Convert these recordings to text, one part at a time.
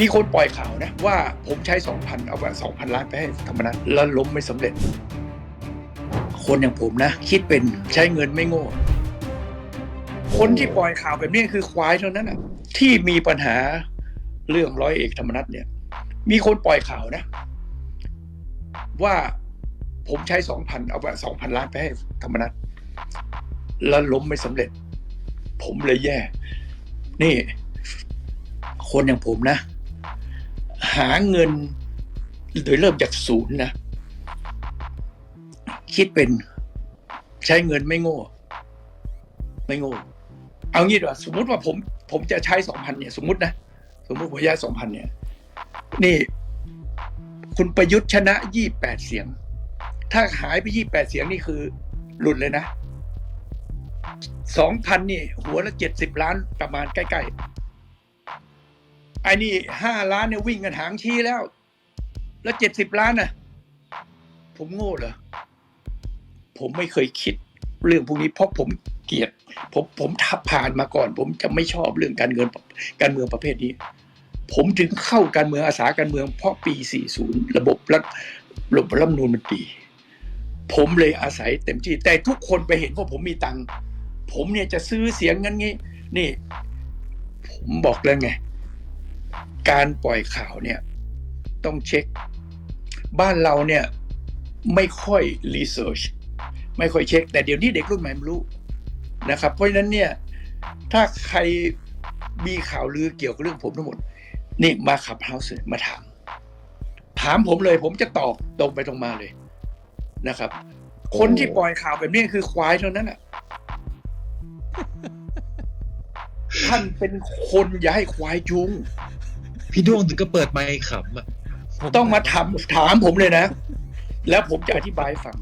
มีคนปล่อยข่าวนะว่าผมใช้สองพันเอาไปสองพันล้านไปให้ธรรมนัฐแล้วล้มไม่สำเร็จ คนอย่างผมนะ คิดเป็นใช้เงินไม่โง่ คนที่ปล่อยข่าวแบบนี้คือควายเท่านั้นนะที่มีปัญหาเรื่องร้อยเอกธรรมนัฐเนี่ย มีคนปล่อยข่าวนะ ว่าผมใช้สองพันเอาไปสองพันล้านไปให้ธรรมนัฐแล้วล้มไม่สำเร็จ ผมเลยแย่ นี่ คนอย่างผมนะ หาเงิน โดยเริ่มจากศูนย์นะ คิดเป็นใช้เงินไม่โง่ ไม่โง่ เอางี้ดีกว่าสมมติว่าผม ผมจะใช้สองพันเนี่ย สมมตินะ สมมติผมย้าสองพันเนี่ย นี่ คุณประยุทธ์ชนะยี่แปดเสียง ถ้าหายไปยี่แปดเสียงนี่คือ หลุดเลยนะสองพันนี่ หัวละเจ็ดสิบล้านประมาณใกล้ๆ อ้นี่ห้าล้านเนี่ยวิ่งกันหางชี้แล้ว แล้วเจ็ดสิบล้านน่ะ ผมโง่เหรอ ผมไม่เคยคิดเรื่องพวกนี้เพราะผมเกลียด ผมผมทับผ่านมาก่อน ผมจะไม่ชอบเรื่องการเงินการเมืองประเภทนี้ ผมถึงเข้าการเมืองอาสาการเมือง เพราะปี 40 ระบบรัฐระบบรัฐธรรมนูญมันดี ผมเลยอาศัยเต็มที่ แต่ทุกคนไปเห็นว่าผมมีตังค์ผมเนี่ยจะซื้อเสียงงั้นงี้ นี่ ผมบอกแล้วไง การปล่อยข่าวเนี่ยต้องเช็ค บ้านเราเนี่ยไม่ค่อยรีเสิร์ชไม่ค่อยเช็ค แต่เดี๋ยวนี้เด็กรุ่นใหม่ไม่รู้นะครับ เพราะฉะนั้นเนี่ยถ้าใครมีข่าวลือเกี่ยวกับเรื่องผมทั้งหมด นี่มาขับเฮาส์เลยมาถาม ถามผมเลย ผมจะตอบตรงไปตรงมาเลยนะครับ คนที่ปล่อยข่าวแบบนี้คือควายเท่านั้นอะท่านเป็นคนอย่าให้ควายจุง พี่ดวงถึงก็เปิดไมค์ขำอะต้องมาถามถามผมเลยนะ แล้วผมจะอธิบายให้ฟัง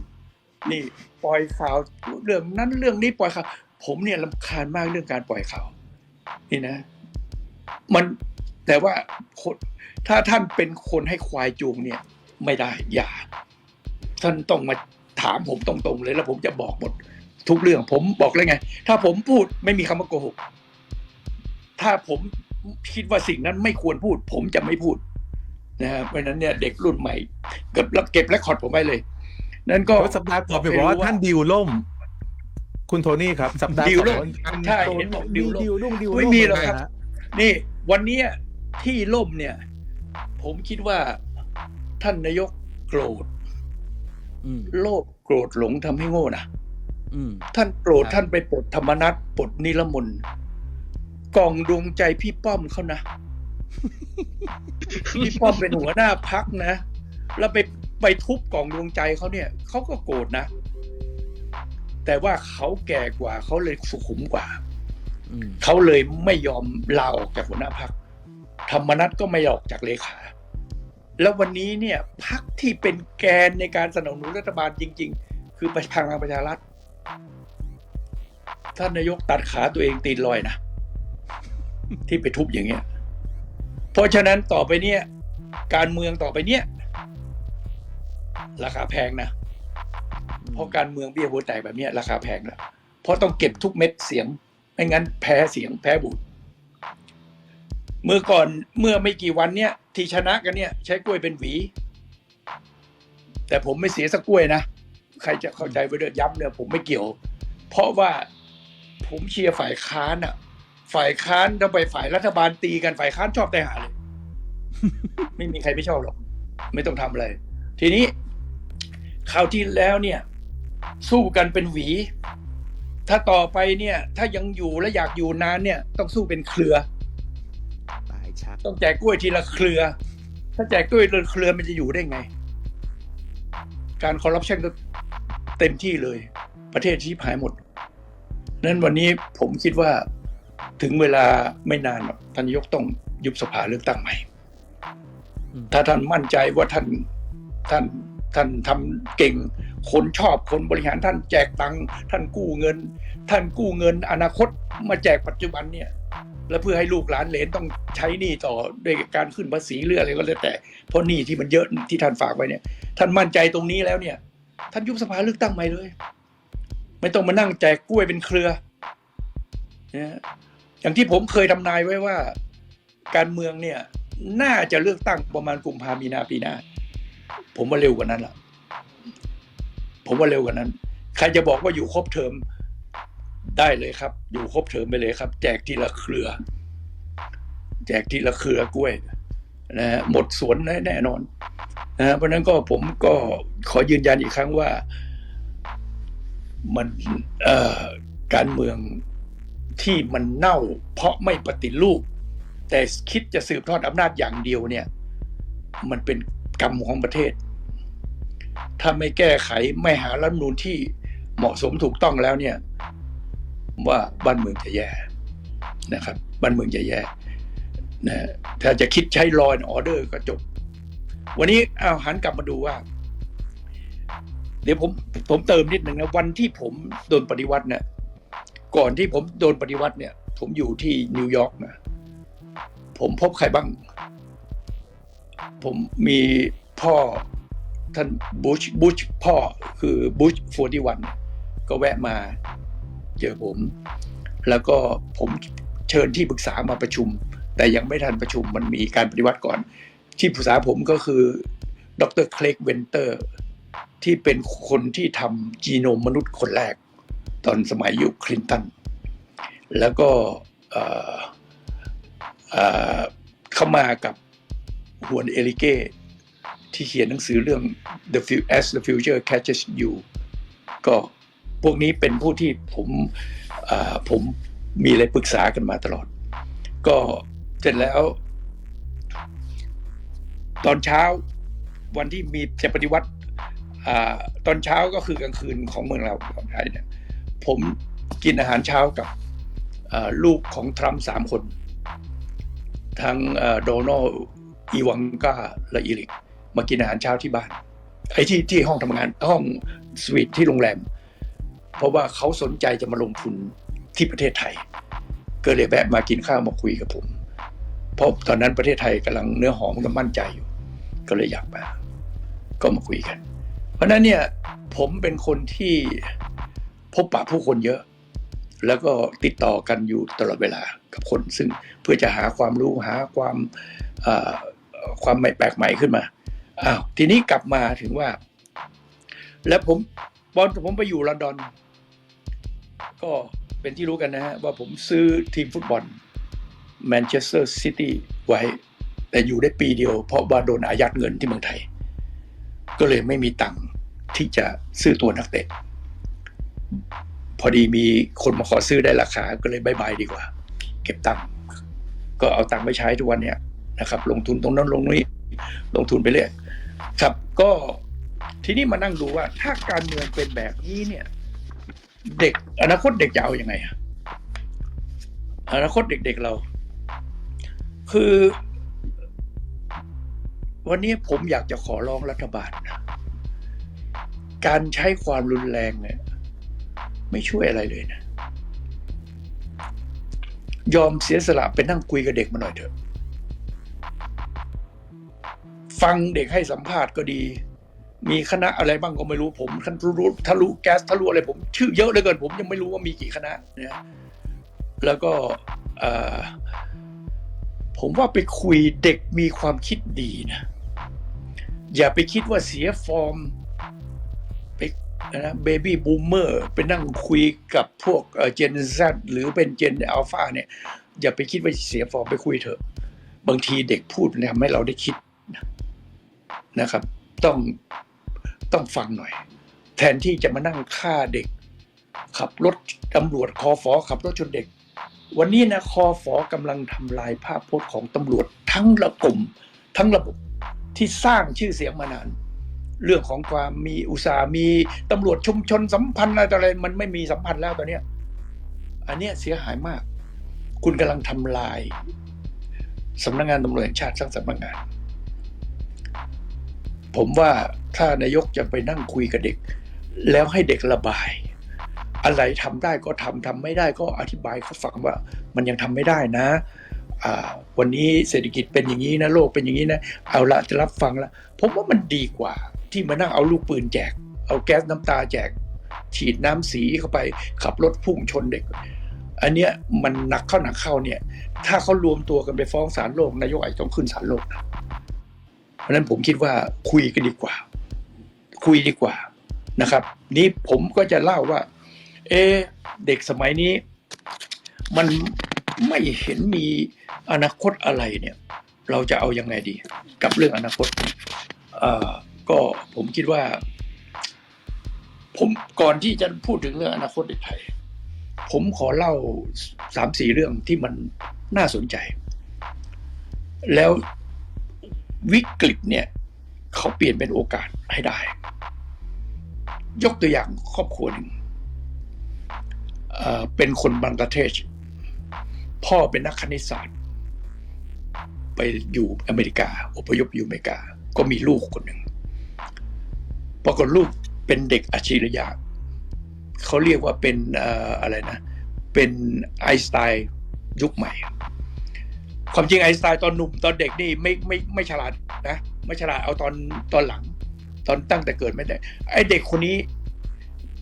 นี่ ปล่อยข่าวเรื่องนั้นเรื่องนี้ปล่อยข่าวผมเนี่ยลำคาญมากเรื่องการปล่อยข่าวนี่นะ มันแต่ว่าคนถ้าท่านเป็นคนให้ควายจูงเนี่ย ไม่ได้อย่า ท่านต้องมาถามผมตรงๆเลย แล้วผมจะบอกหมด ทุกเรื่องผมบอกเลยไง ถ้าผมพูดไม่มีคำว่าโกหกถ้าผม คิดว่าสิ่งนั้นไม่ควรพูด ผมจะไม่พูดนะครับเพราะฉะนั้นเนี่ยเด็กรุ่นใหม่ เก็บแล้วเก็บและคอร์ดผมไว้เลย นั่นก็ก็สัปดาห์ก่อนไปบอกว่าท่านดิวล่ม คุณโทนี่ครับ สัปดาห์ดิวล่มก่อนท่านใช่โทเห็นบอกดิดิววล่มดิวล่มดิวไม่ล่มมีหรอกครับนะฮะนี่ วันเนี้ยที่ล่มเนี่ย ผมคิดว่าท่านนายกโกรธอืมโลภโกรธหลงทำให้โง่นะอืมท่านโกรธครับท่านไปปลดธรรมนัตปลดนิรมนต์ กล่องดวงใจพี่ป้อมเขานะ พี่ป้อมเป็นหัวหน้าพักนะ แล้วไปไปทุบกล่องดวงใจเขาเนี่ยเขาก็โกรธนะ แต่ว่าเขาแก่กว่าเขาเลยสุขุมกว่าอืมเขาเลยไม่ยอมลาออกจากหัวหน้าพักธรรมนัตก็ไม่ออกจากเลขา แล้ววันนี้เนี่ยพักที่เป็นแกนในการสนับสนุนรัฐบาลจริง ๆ คือประพลังประชารัฐท่านนายกตัดขาตัวเองตีนลอยนะ ที่ไปทุบอย่างเงี้ย เพราะฉะนั้นต่อไปเนี่ย การเมืองต่อไปเนี่ย ราคาแพงนะเพราะการเมืองเบี้ยหัวแตกแบบเนี้ยราคาแพงแล้วเพราะต้องเก็บทุกเม็ดเสียงไม่งั้นแพ้เสียงแพ้บุตรเมื่อก่อนเมื่อไม่กี่วันเนี่ย ที่ชนะกันเนี่ย ใช้กล้วยเป็นหวี แต่ผมไม่เสียสักกล้วยนะใครจะเข้าใจไปเดือดย้ำเนี่ยผมไม่เกี่ยว เพราะว่าผมเชียร์ฝ่ายค้านอะ ฝ่ายค้านต้องไปฝ่ายรัฐบาลตีกันฝ่ายค้านชอบแต่หาเลยไม่มีใครไม่ชอบหรอก ไม่ต้องทำอะไร ทีนี้คราวที่แล้วเนี่ย สู้กันเป็นหวี ถ้าต่อไปเนี่ย ถ้ายังอยู่และอยากอยู่นานเนี่ย ต้องสู้เป็นเครือตายชัดต้องแจกกล้วยทีละเครือ ถ้าแจกกล้วยทีละเครือมันจะอยู่ได้ไง การคอร์รัปชันก็เต็มที่เลย ประเทศชี้หายหมดนั้นวันนี้ผมคิดว่า ถึงเวลาไม่นานหรอกท่านนายกต้องยุบสภาเลือกตั้งใหม่อืมถ้าท่านมั่นใจว่าท่านท่านท่านทำเก่ง คนชอบคนบริหารท่านแจกตังค์ท่านกู้เงิน ท่านกู้เงิน อนาคตมาแจกปัจจุบันเนี่ย แล้วเพื่อให้ลูกหลานเหลนต้องใช้หนี้ต่อด้วยการขึ้นภาษีเรื่องอะไรก็แล้วแต่เพราะหนี้ที่มันเยอะที่ท่านฝากไว้เนี่ย ท่านมั่นใจตรงนี้แล้วเนี่ย ท่านยุบสภาเลือกตั้งใหม่เลย ไม่ต้องมานั่งแจกกล้วยเป็นเครือนะ อย่างที่ผมเคยทำนายไว้ว่า การเมืองเนี่ยน่าจะเลือกตั้งประมาณกุมภามีนาปีหน้า ผมว่าเร็วกว่านั้นล่ะ ผมว่าเร็วกว่านั้น ใครจะบอกว่าอยู่ครบเทอมได้เลยครับ อยู่ครบเทอมไปเลยครับ แจกทีละเครือ แจกทีละเครือกล้วยนะฮะหมดสวนแน่นอนนะฮะเพราะนั้นก็ผมก็ขอยืนยันอีกครั้งว่ามันการเมือง ที่มันเน่าเพราะไม่ปฏิรูป แต่คิดจะสืบทอดอำนาจอย่างเดียวเนี่ย มันเป็นกรรมของประเทศ ถ้าไม่แก้ไขไม่หารัฐธรรมนูญที่เหมาะสมถูกต้องแล้วเนี่ย ว่าบ้านเมืองจะแย่นะครับ บ้านเมืองจะแย่นะถ้าจะคิดใช้ law and order ก็จบ วันนี้เอาหันกลับมาดูว่า เดี๋ยวผมผมเติมนิดหนึ่งนะวันที่ผมโดนปฏิวัติเนี่ย ก่อนที่ผมโดนปฏิวัติเนี่ย ผมอยู่ที่นิวยอร์กนะ ผมพบใครบ้าง ผมมีพ่อท่านบุชบุชพ่อคือบุชฟร์ีวันก็แวะมาเจอผม แล้วก็ผมเชิญที่ปรึกษามาประชุม แต่ยังไม่ทันประชุมมันมีการปฏิวัติก่อน ที่ปรึกษาผมก็คือดรเคลกเวนเตอร์ ที่เป็นคนที่ทำจีโนมมนุษย์คนแรก ตอนสมัยยุคคลินตัน แล้วก็เข้ามากับฮวนเอลิเก้ที่เขียนหนังสือเรื่อง the Fu- as the future catches you ก็พวกนี้เป็นผู้ที่ผมผมมีอะไรปรึกษากันมาตลอด ก็เสร็จแล้ว ตอนเช้าวันที่มีจะปฏิวัติอตอนเช้าก็คือกลางคืนของเมืองเราของไทยเนี่ย ผมกินอาหารเช้ากับลูกของทรัมป์สามคน ทั้งโดนัลอีวังกาและอีริก มากินอาหารเช้าที่บ้านไอ้ที่ที่ห้องทำงานห้องสวีทที่โรงแรม เพราะว่าเขาสนใจจะมาลงทุนที่ประเทศไทย ก็เลยแวะมากินข้าวมาคุยกับผม เพราะตอนนั้นประเทศไทยกำลังเนื้อหอมกับมั่นใจอยู่ ก็เลยอยากมา ก็มาคุยกัน เพราะฉะนั้นเนี่ยผมเป็นคนที่ พบปะผู้คนเยอะ แล้วก็ติดต่อกันอยู่ตลอดเวลากับคน ซึ่งเพื่อจะหาความรู้หาความความใหม่แปลกใหม่ขึ้นมาอ้าวทีนี้กลับมาถึงว่า แล้วผมตอนผมไปอยู่ลอนดอน ก็เป็นที่รู้กันนะฮะว่าผมซื้อทีมฟุตบอลแมนเชสเตอร์ซิตี้ไว้ แต่อยู่ได้ปีเดียว เพราะว่าโดนอายัดเงินที่เมืองไทย ก็เลยไม่มีตังค์ที่จะซื้อตัวนักเตะ พอดีมีคนมาขอซื้อได้ราคา ก็เลยบายบายดีกว่า เก็บตังค์ก็เอาตังค์ไปใช้ทุกวันเนี่ยนะครับ ลงทุนตรงนั้นลงนี้ ลงทุนไปเรื่อยครับ ก็ทีนี้มานั่งดูว่า ถ้าการเมืองเป็นแบบนี้เนี่ย เด็กอนาคตเด็กจะเอาอยัางไงอนาคตเด็กๆเรา คือ วันนี้ผมอยากจะขอร้องรัฐบาลนะการใช้ความรุนแรงเนี่ย ไม่ช่วยอะไรเลยนะ ยอมเสียสละไปนั่งคุยกับเด็กมาหน่อยเถอะ ฟังเด็กให้สัมภาษณ์ก็ดี มีคณะอะไรบ้างก็ไม่รู้ผมท่านรู้ทะลุแก๊สทะลุอะไรผม ชื่อเยอะเหลือเกินผมยังไม่รู้ว่ามีกี่คณะนะแล้วก็ผมว่าไปคุยเด็กมีความคิดดีนะ อย่าไปคิดว่าเสียฟอร์ม นะเบบี้บูมเมอร์ไปนั่งคุยกับพวกเจนซหรือเป็นเจนอัลฟาเนี่ย อย่าไปคิดว่าเสียฟอร์มไปคุยเถอะ บางทีเด็กพูดเนี่ยทำให้เราได้คิดนะครับ ต้องต้องฟังหน่อย แทนที่จะมานั่งฆ่าเด็ก ขับรถตำรวจคอฟอขับรถชนเด็ก วันนี้นะคอฟอกำลังทำลายภาพพจน์ของตำรวจทั้งระกลุ่มทั้งระบบที่สร้างชื่อเสียงมานาน เรื่องของความมีอุตสาห์มีตำรวจชุมชนสัมพันธ์อะไรต่ออะไรมันไม่มีสัมพันธ์แล้วตอนเนี้ยอันเนี้ยเสียหายมาก คุณกำลังทำลายสำนักงานตำรวจแห่งชาติสร้างสำนักงาน ผมว่าถ้านายกจะไปนั่งคุยกับเด็ก แล้วให้เด็กระบาย อะไรทำได้ก็ทำทำไม่ได้ก็อธิบายเขาฟังว่า มันยังทำไม่ได้นะวันนี้เศรษฐกิจเป็นอย่างนี้นะโลกเป็นอย่างนี้นะ เอาละจะรับฟังละผมว่ามันดีกว่า ที่มานั่งเอาลูกปืนแจก เอาแก๊สน้ำตาแจก ฉีดน้ำสีเข้าไปขับรถพุ่งชนเด็ก อันเนี้ยมันหนักเข้าหนักเข้าเนี่ย ถ้าเขารวมตัวกันไปฟ้องศาลโลกนายกอาจจะต้องขึ้นศาลโลกนะเพราะฉะนั้นผมคิดว่าคุยกันดีกว่า คุยดีกว่านะครับ นี่ผมก็จะเล่าว่า เอ เด็กสมัยนี้ มันไม่เห็นมีอนาคตอะไรเนี่ย เราจะเอายังไงดี กับเรื่องอนาคตอ่อ ก็ผมคิดว่า ผมก่อนที่จะพูดถึงเรื่องอนาคตเด็กไทย ผมขอเล่าสามสี่เรื่องที่มันน่าสนใจ แล้ววิกฤตเนี่ย เขาเปลี่ยนเป็นโอกาสให้ได้ ยกตัวอย่างครอบครัวหนึ่งเป็นคนบังกลาเทศ พ่อเป็นนักคณิตศาสตร์ ไปอยู่อเมริกา อพยพอยู่อเมริกา ก็มีลูกคนหนึ่ง ปรากฏลูกเป็นเด็กอัจฉริยะเขาเรียกว่าเป็นเอ่ออะไรนะ เป็นไอน์สไตน์ยุคใหม่ ความจริงไอน์สไตน์ตอนหนุ่มตอนเด็กนี่ไม่ไม่ไม่ฉลาดนะไม่ฉลาดเอาตอนตอนหลัง ตอนตั้งแต่เกิดไม่ได้ไอเด็กคนนี้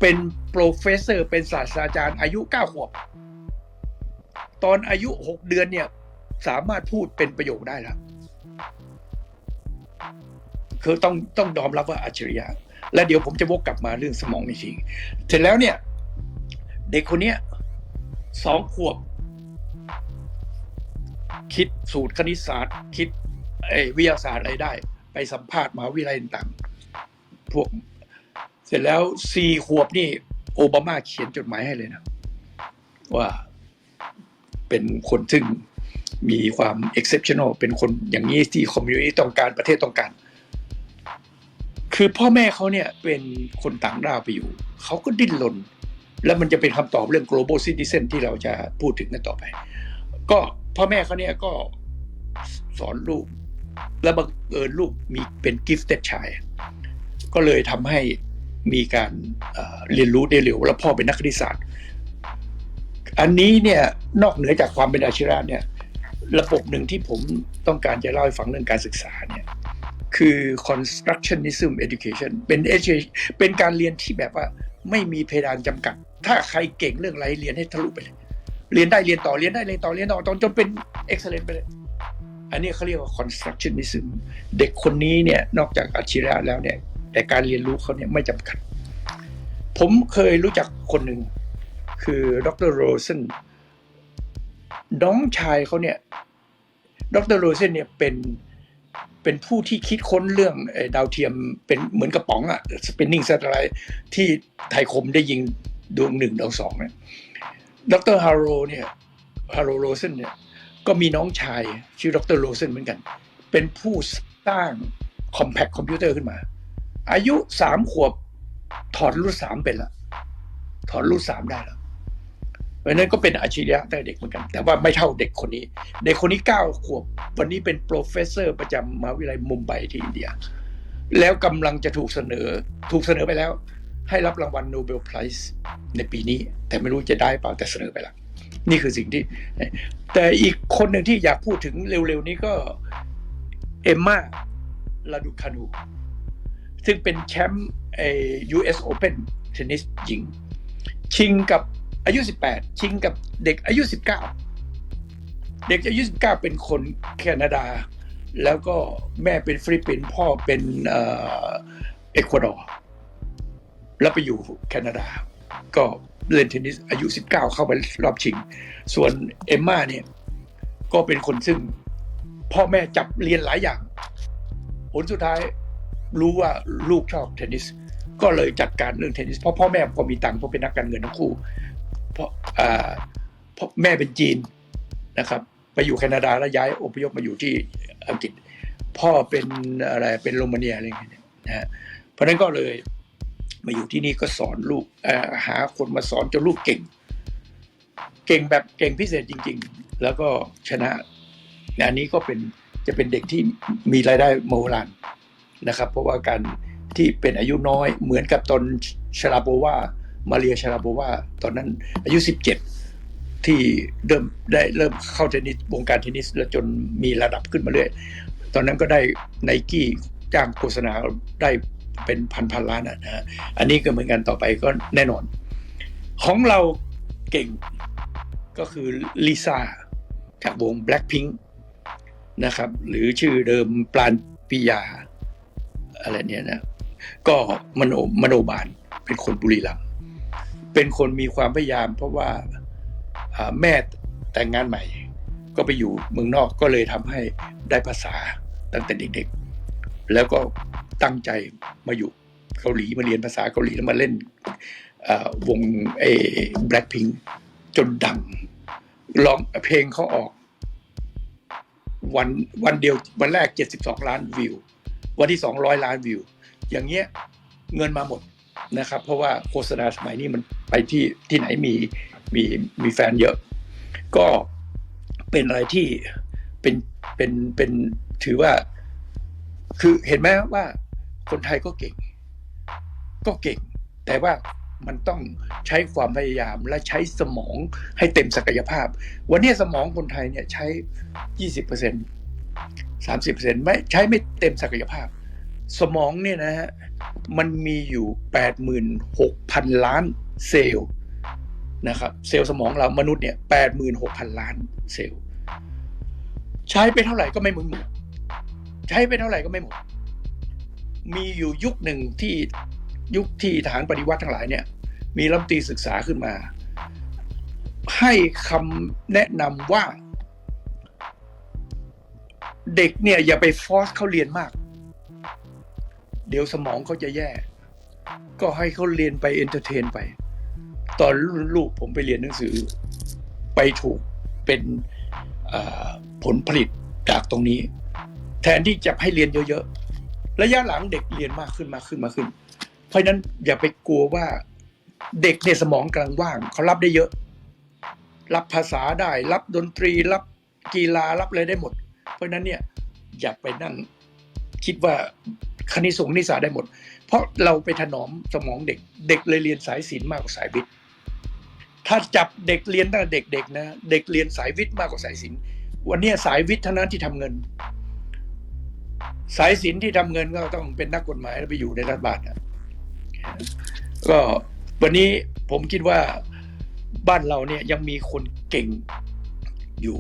เป็นโปรเฟสเซอร์เป็นศาสตราจารย์อายุเก้าขวบ ตอนอายุหกเดือนเนี่ย สามารถพูดเป็นประโยคได้แล้วคือต้องต้องยอมรับว่าอัจฉริยะ และเดี๋ยวผมจะวกกลับมาเรื่องสมองอีกทีเสร็จแล้วเนี่ย เด็กคนเนี้ยสองขวบ คิดสูตรคณิตศาสตร์ คิดวิทยาศาสตร์อะไรได้ ไปสัมภาษณ์มหาวิทยาลัยต่างๆพวก เสร็จแล้วสี่ขวบนี่ โอบามาเขียนจดหมายให้เลยนะ ว่าเป็นคนซึ่งมีความ exceptional เป็นคนอย่างนี้ที่คอมมิวนิสต์ต้องการประเทศต้องการ คือพ่อแม่เขาเนี่ยเป็นคนต่างด้าวไปอยู่ เขาก็ดิ้นรนแล้วมันจะเป็นคำตอบเรื่อง global citizen ที่เราจะพูดถึงกันต่อไป ก็พ่อแม่เขาเนี่ยก็สอนลูก แล้วบังเอิญลูกมีเป็น gifted child ก็เลยทำให้มีการเรียนรู้ได้เร็ว แล้วพ่อเป็นนักคณิตศาสตร์ อันนี้เนี่ยนอกเหนือจากความเป็นอาชีพะเนี่ย ระบบหนึ่งที่ผมต้องการจะเล่าให้ฟังเรื่องการศึกษาเนี่ย คือ constructionism education เป็นเป็นการเรียนที่แบบว่าไม่มีเพดานจำกัด ถ้าใครเก่งเรื่องอะไรเรียนให้ทะลุไปเลย เรียนได้เรียนต่อเรียนได้เรียนต่อเรียนต่อจนจนเป็น excellent ไปเลย อันนี้เขาเรียกว่า constructionism เด็กคนนี้เนี่ยนอกจากอัจฉริยะแล้วเนี่ย แต่การเรียนรู้เขาเนี่ยไม่จำกัด ผมเคยรู้จักคนหนึ่งคือดรโรเซนน้องชายเขาเนี่ยดรโรเซนเนี่ยเป็น เป็นผู้ที่คิดค้นเรื่องดาวเทียมเป็นเหมือนกระป๋องอะ spinning satellite ที่ไทยคมได้ยิงดวงหนึ่งดวงสองเนี่ยดรฮาร์โรเนี่ยฮาร์โรโรเซนเนี่ยก็มีน้องชายชื่อดรโรเซนเหมือนกัน เป็นผู้สร้าง compact computer ขึ้นมา อายุสามขวบถอดรุ่นสามเป็นละถอดรุ่นสามได้แล้ว เพราะนั้นก็เป็นอาชีพะได้เด็กเหมือนกัน แต่ว่าไม่เท่าเด็กคนนี้ เด็กคนนี้เก้าขวบ วันนี้เป็นโปรเฟสเซอร์ประจำมหาวิทยาลัยมุมไบที่อินเดีย แล้วกำลังจะถูกเสนอ ถูกเสนอไปแล้ว ให้รับรางวัลโนเบลไพรส์ในปีนี้ แต่ไม่รู้จะได้เปล่าแต่เสนอไปแล้ว นี่คือสิ่งที่ แต่อีกคนหนึ่งที่อยากพูดถึงเร็วๆนี้ก็เอมมาลาดูคานู ซึ่งเป็นแชมป์เอ่อ US Open เทนนิสหญิง ชิงกับ อายุ 18 ชิงกับเด็กอายุ 19 เด็กอายุ 19 เป็นคนแคนาดา แล้วก็แม่เป็นฟิลิปปินส์พ่อเป็นเอ่อเอกวาดอร์แล้วไปอยู่แคนาดา ก็เล่นเทนนิสอายุ 19 เข้าไปรอบชิง ส่วนเอมมาเนี่ย ก็เป็นคนซึ่งพ่อแม่จับเรียนหลายอย่าง ผลสุดท้ายรู้ว่าลูกชอบเทนนิส ก็เลยจัดการเรื่องเทนนิส เพราะพ่อแม่ก็มีตังค์เพราะเป็นนักการเงินทั้งคู่ เพราะอ่าเพราะแม่เป็นจีนนะครับ ไปอยู่แคนาดาแล้วย้ายอพยพมาอยู่ที่อังกฤษ พ่อเป็นอะไรเป็นโรมาเนียอะไรอย่างเงี้ยนะฮะเพราะนั้นก็เลยมาอยู่ที่นี่ก็สอนลูกหาคนมาสอนจนลูกเก่ง เก่งแบบเก่งพิเศษจริง ๆ แล้วก็ชนะอันนี้ก็เป็นจะเป็นเด็กที่มีรายได้โมโหลานนะครับ เพราะว่าการที่เป็นอายุน้อยเหมือนกับตอนชลาโบว่า มาเรียชาลาโบวาตอนนั้นอายุ 17 ที่เริ่มได้เริ่มเข้าเทนนิสวงการเทนนิส แล้วจนมีระดับขึ้นมาเรื่อย ตอนนั้นก็ได้ไนกี้จ้างโฆษณาได้เป็นพันพันล้านอะนะฮะอันนี้ก็เหมือนกันต่อไปก็แน่นอน ของเราเก่งก็คือลิซ่าจากวง Blackpink นะครับ หรือชื่อเดิมปราณปิยา อะไรเนี่ยนะ ก็มโนมโนบาลเป็นคนบุรีรัมย์ เป็นคนมีความพยายาม เพราะว่าแม่แต่งงานใหม่ ก็ไปอยู่เมืองนอกก็เลยทำให้ได้ภาษาตั้งแต่เด็กๆ แล้วก็ตั้งใจมาอยู่เกาหลีมาเรียนภาษาเกาหลีแล้วมาเล่นวงเอ Blackpink จนดังร้องเพลงเขาออก วันวันเดียววันแรก 72 ล้านวิว วันที่ 200 ล้านวิว อย่างเงี้ยเงินมาหมด นะครับ เพราะว่าโฆษณาสมัยนี้มันไปที่ที่ไหนมีมีมีแฟนเยอะ ก็เป็นอะไรที่เป็นเป็นเป็นถือว่า คือเห็นไหมว่าคนไทยก็เก่ง ก็เก่ง แต่ว่ามันต้องใช้ความพยายามและใช้สมองให้เต็มศักยภาพ วันนี้สมองคนไทยเนี่ยใช้20% 30%ไม่ใช้ไม่เต็มศักยภาพ สมองเนี่ยนะฮะมันมีอยู่ 86,000 ล้านเซลล์นะครับเซลล์สมองเรามนุษย์เนี่ย86,000 ล้านเซลล์ใช้ไปเท่าไหร่ก็ไม่หมดใช้ไปเท่าไหร่ก็ไม่หมด มีอยู่ยุคหนึ่งที่ยุคที่ทหารปฏิวัติทั้งหลายเนี่ย มีรัฐตีศึกษาขึ้นมา ให้คำแนะนำว่า เด็กเนี่ยอย่าไปฟอสเขาเรียนมาก เดี๋ยวสมองเขาจะแย่ ก็ให้เขาเรียนไปเอนเตอร์เทนไป ตอนรุ่นลูกผมไปเรียนหนังสือ ไปถูกเป็นผลผลิตจากตรงนี้ แทนที่จะให้เรียนเยอะๆ ระยะหลังเด็กเรียนมากขึ้นมากขึ้นมากขึ้น เพราะนั้นอย่าไปกลัวว่าเด็กเนี่ยสมองกำลังว่างเขารับได้เยอะ รับภาษาได้ รับดนตรี รับกีฬารับอะไรได้หมด เพราะนั้นเนี่ยอย่าไปนั่ง คิดว่าคณิตศาสตร์นิสาสตร์ได้หมด เพราะเราไปถนอมสมองเด็ก เด็กเลยเรียนสายศิลป์มากกว่าสายวิทย์ถ้าจับเด็กเรียนตั้งแต่เด็กๆนะเด็กเรียนสายวิทย์มากกว่าสายศิลป์วันนี้สายวิทย์เท่านั้นที่ทำเงิน สายศิลป์ที่ทำเงินก็ต้องเป็นนักกฎหมายแล้วไปอยู่ในรัฐบาลนะก็วันนี้ผมคิดว่าบ้านเราเนี่ยยังมีคนเก่งอยู่